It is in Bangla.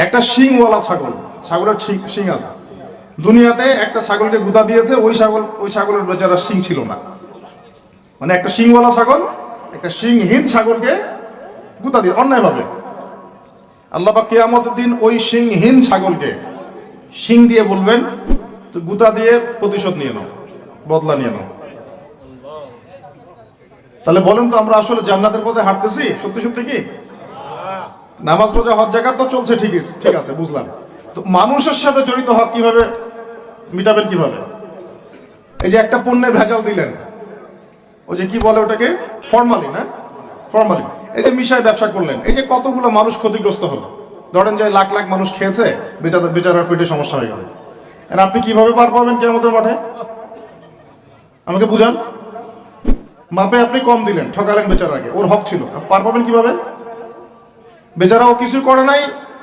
একটা শিংওয়ালা ছাগল, ছাগলের শিং- আছে। দুনিয়াতে একটা ছাগলকে গুদা দিয়েছে, ওই ছাগল, ওই ছাগলের বেচারা শিং ছিল না। মানে একটা শিংওয়ালা ছাগল, একটা শিংহীন ছাগলকে গুদা দিয়ে, অন্যায়ভাবে। আল্লাহ পাক কিয়ামতের দিন ওই শিংহীন ছাগলকে শিং দিয়ে বলবেন গুতা দিয়ে প্রতিশোধ নিয়ে নাও, বদলা নিয়ে নাও। তাহলে বলেন তো আমরা আসলে জান্নাতের পথে হাঁটতেছি? সত্যি সত্যি কি? নামাজ, রোজা, হজ জায়গা তো চলছে ঠিক ঠিক আছে, বুঝলাম। তো মানুষের সাথে জড়িত হক কীভাবে, মিটাবেন কীভাবে? এই যে একটা পণ্যের ভেজাল দিলেন। ওই যে কি বলে ওটাকে? ফর্মালি না ফর্মালি এই যে মিশায় ব্যবসা করলেন, এই যে কতগুলো মানুষ ক্ষতিগ্রস্ত হলো? ধরেন যে লাখ লাখ মানুষ খেয়েছে, বেচারা, বেচারার পেটে সমস্যা হয়ে গেল। আর আপনি কীভাবে পার পাবেন কেমতের মাঠে? আমাকে বুঝান? মাপে আপনি কম দিলেন, ঠকালেন বেচারাকে, ওর হক ছিল। পার পাবেন কীভাবে? বেচারা ও কিছু করে নাই